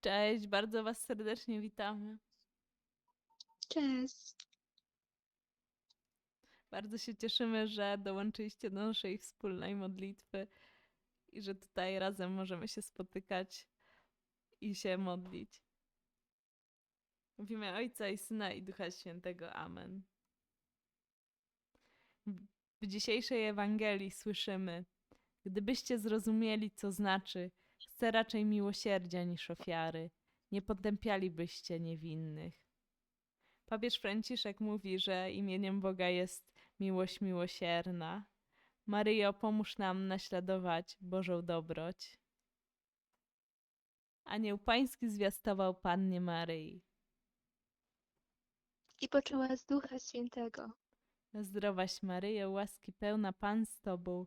Cześć, bardzo Was serdecznie witamy. Cześć. Bardzo się cieszymy, że dołączyliście do naszej wspólnej modlitwy i że tutaj razem możemy się spotykać i się modlić. W imię Ojca i Syna i Ducha Świętego. Amen. W- W dzisiejszej Ewangelii słyszymy: Gdybyście zrozumieli, co znaczy, chcę raczej miłosierdzia niż ofiary, nie potępialibyście niewinnych. Papież Franciszek mówi, że imieniem Boga jest miłość miłosierna. Maryjo, pomóż nam naśladować Bożą dobroć. Anioł Pański zwiastował Pannie Maryi. I poczęła z Ducha Świętego. Zdrowaś Maryjo, łaski pełna Pan z Tobą,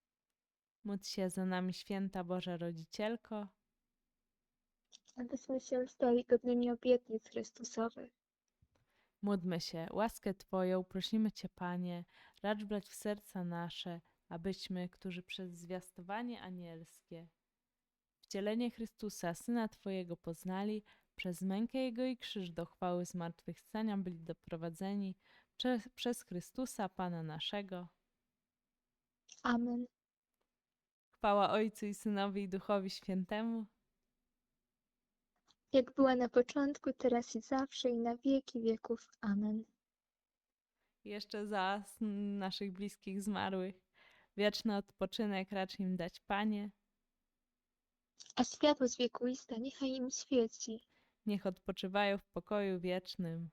Módl się za nami, święta Boża Rodzicielko. Abyśmy się stali godnymi obietnic Chrystusowych. Módlmy się, łaskę Twoją prosimy Cię, Panie, racz brać w serca nasze, abyśmy, którzy przez zwiastowanie anielskie, wcielenie Chrystusa, Syna Twojego poznali, przez mękę Jego i krzyż do chwały zmartwychwstania byli doprowadzeni przez, przez Chrystusa, Pana naszego. Amen. Chwała Ojcu i Synowi i Duchowi Świętemu. jak była na początku, teraz i zawsze, i na wieki wieków. Amen. Jeszcze za naszych bliskich zmarłych. Wieczny odpoczynek racz im dać, Panie. A światło z wiekuista niechaj im świeci. Niech odpoczywają w pokoju wiecznym.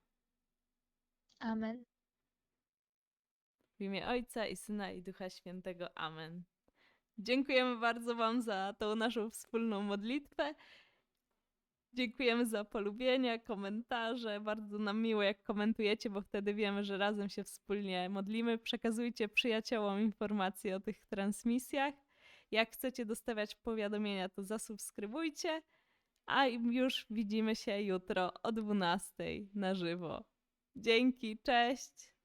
Amen. W imię Ojca i Syna i Ducha Świętego. Amen. Dziękujemy bardzo Wam za tą naszą wspólną modlitwę. Dziękujemy za polubienia, komentarze. Bardzo nam miło, jak komentujecie, bo wtedy wiemy, że razem się wspólnie modlimy. Przekazujcie przyjaciołom informacje o tych transmisjach. Jak chcecie dostawiać powiadomienia, to zasubskrybujcie. A już widzimy się jutro o 12 na żywo. Dzięki, cześć!